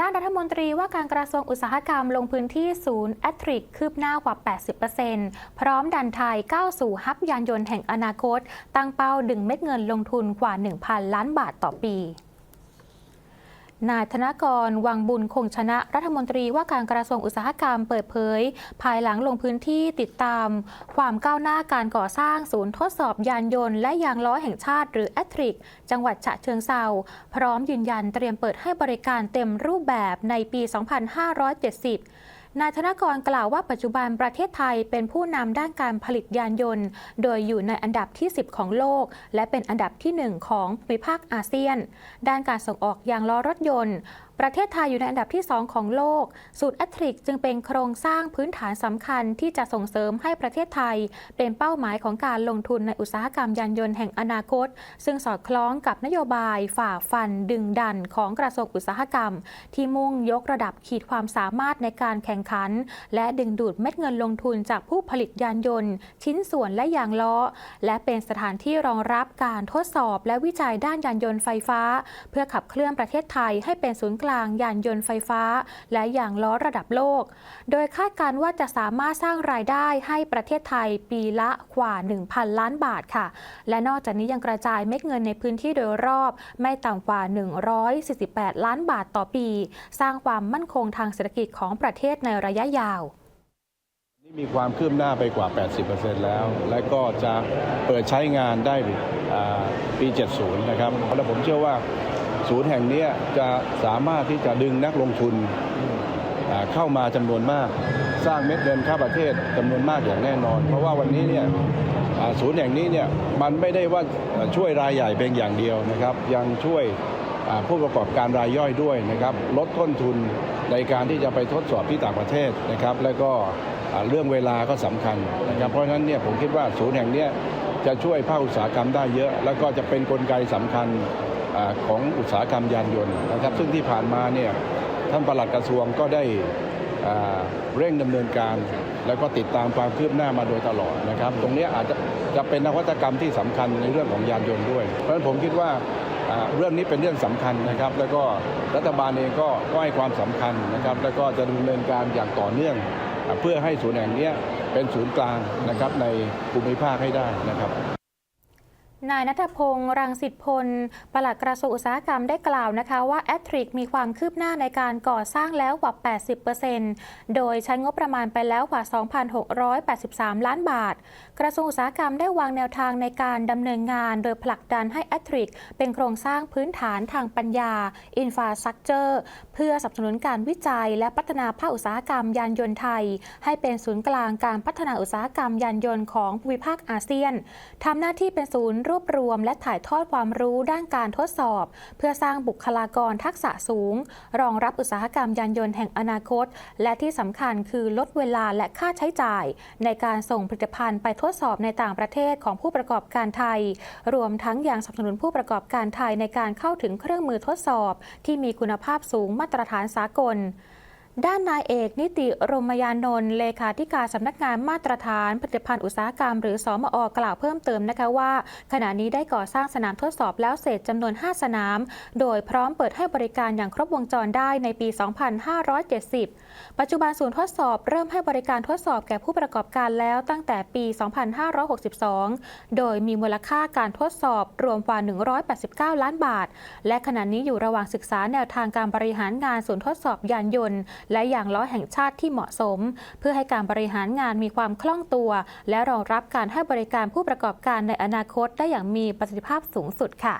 ด้านรัฐมนตรีว่าการกระทรวงอุตสาหกรรมลงพื้นที่ศูนย์แอตริกคืบหน้ากว่า 80%พร้อมดันไทยก้าวสู่ฮับยานยนต์แห่งอนาคต ตั้งเป้าดึงเม็ดเงินลงทุนกว่า 1,000 ล้านบาทต่อปี นายธนกร วังบุญคงชนะ รัฐมนตรีว่าการกระทรวงอุตสาหกรรมเปิดเผย ภายหลังลงพื้นที่ติดตาม ความก้าวหน้าการก่อสร้างศูนย์ทดสอบยานยนต์และยางล้อแห่งชาติหรือแอตริก จังหวัดฉะเชิงเซาพร้อมยืนยันเตรียมเปิดให้บริการเต็มรูปแบบในปี 2570 นายธนกรกล่าวว่าปัจจุบันประเทศไทยเป็นผู้นำด้านการผลิตยานยนต์ โดยอยู่ในอันดับที่ 10 ของโลก และเป็นอันดับที่ 1 ของภูมิภาคอาเซียน ด้านการส่งออกยางล้อรถยนต์ ประเทศไทยอยู่ในอันดับที่ 2 ของโลก สูตรแอตริกจึงเป็นโครงสร้างพื้นฐานสำคัญที่จะส่งเสริมให้ประเทศไทย เป็นเป้าหมายของการลงทุนในอุตสาหกรรมยานยนต์แห่งอนาคต ซึ่งสอดคล้องกับนโยบายฝ่าฟันดึงดันของกระทรวงอุตสาหกรรม ที่มุ่งยกระดับขีดความสามารถในการแข่งขัน และดึงดูดเม็ดเงินลงทุนจากผู้ผลิตยานยนต์ ชิ้นส่วนและยางล้อ และเป็นสถานที่รองรับการทดสอบและวิจัยด้านยานยนต์ไฟฟ้า เพื่อขับเคลื่อนประเทศไทยให้เป็นศูนย์กลางยานยนต์ไฟฟ้า และยางล้อระดับโลก โดยคาดการณ์ว่าจะสามารถสร้างรายได้ให้ประเทศไทยปีละกว่า 1,000 ล้านบาทค่ะ และนอกจากนี้ยังกระจายเม็ดเงินในพื้นที่โดยรอบ ไม่ต่ำกว่า 148 ล้านบาทต่อปี สร้างความมั่นคงทางเศรษฐกิจของประเทศในระยะยาวมีความคืบหน้าไปกว่า 80%แล้ว และก็จะเปิดใช้งานได้ปี 70 นะครับ แล้วผมเชื่อว่า ศูนย์แห่งนี้จะสามารถที่จะดึงนักลงทุนเข้ามาจำนวนมาก สร้างเม็ดเงินเข้าประเทศจำนวนมากอย่างแน่นอน เพราะว่าวันนี้เนี่ยศูนย์แห่งนี้เนี่ยมันไม่ได้ว่าช่วยรายใหญ่เพียงอย่างเดียวนะครับ ยังช่วยผู้ประกอบการรายย่อยด้วยนะครับ ลดต้นทุนในการที่จะไปทดสอบที่ต่างประเทศนะครับ แล้วก็เรื่องเวลาก็สำคัญนะครับ เพราะฉะนั้นเนี่ยผมคิดว่าศูนย์แห่งนี้จะช่วยภาคอุตสาหกรรมได้เยอะ แล้วก็จะเป็นนกลไกสำคัญ ของอุตสาหกรรมยานยนต์นะครับ ซึ่งที่ผ่านมาเนี่ยท่านปลัดกระทรวงก็ได้เร่งดำเนินการ แล้วก็ติดตามความคืบหน้ามาโดยตลอดนะครับ ตรงนี้อาจจะจะเป็นนวัตกรรมที่สำคัญในเรื่องของยานยนต์ด้วย เพราะฉะนั้นผมคิดว่าเรื่องนี้เป็นเรื่องสำคัญนะครับ แล้วก็รัฐบาลเองก็ก็ให้ความสำคัญนะครับ แล้วก็จะดำเนินการอย่างต่อเนื่อง เพื่อให้ศูนย์แห่งนี้เป็นศูนย์กลางนะครับในภูมิภาคให้ได้นะครับ นายนัทพงศ์รังสิตพล ปลัดกระทรวงอุตสาหกรรมได้กล่าวนะคะว่าแอตริกมีความคืบหน้าในการก่อสร้างแล้วกว่า 80%โดยใช้งบประมาณไปแล้วกว่า 2,683 ล้านบาท กระทรวงอุตสาหกรรมได้วางแนวทางในการดำเนินงาน โดยผลักดันให้แอตริกเป็นโครงสร้างพื้นฐานทางปัญญาอินฟาสตรักเจอร์เพื่อสนับสนุนการวิจัย และพัฒนาภาคอุตสาหกรรมยานยนต์ไทย ให้เป็นศูนย์กลางการพัฒนาอุตสาหกรรมยานยนต์ของภูมิภาคอาเซียนทำหน้าที่เป็นศูนย์รวบรวมและถ่ายทอดความรู้ด้านการทดสอบ เพื่อสร้างบุคลากรทักษะสูง รองรับอุตสาหกรรมยานยนต์แห่งอนาคต และที่สำคัญคือลดเวลาและค่าใช้จ่าย ในการส่งผลิตภัณฑ์ไปทดสอบในต่างประเทศของผู้ประกอบการไทย รวมทั้งยังสนับสนุนผู้ประกอบการไทยในการเข้าถึงเครื่องมือทดสอบ ที่มีคุณภาพสูงมาตรฐานสากล ด้านนายเอกนิติรมยานนท์เลขาธิการสำนักงานมาตรฐานผลิตภัณฑ์อุตสาหกรรม หรือสอมอกล่าวเพิ่มเติมนะคะว่า ขณะนี้ได้ก่อสร้างสนามทดสอบแล้วเสร็จจำนวน 5 สนาม โดยพร้อมเปิดให้บริการอย่างครบวงจรได้ในปี 2570 ปัจจุบันศูนย์ทดสอบเริ่มให้บริการทดสอบแก่ผู้ประกอบการแล้วตั้งแต่ปี 2562 โดยมีมูลค่าการทดสอบรวมกว่า 189 ล้านบาท และขณะนี้อยู่ระหว่างศึกษาแนวทางการบริหารงานศูนย์ทดสอบยานยนต์และยางล้อแห่งชาติที่เหมาะสม เพื่อให้การบริหารงานมีความคล่องตัว และรองรับการให้บริการผู้ประกอบการในอนาคตได้อย่างมีประสิทธิภาพสูงสุดค่ะ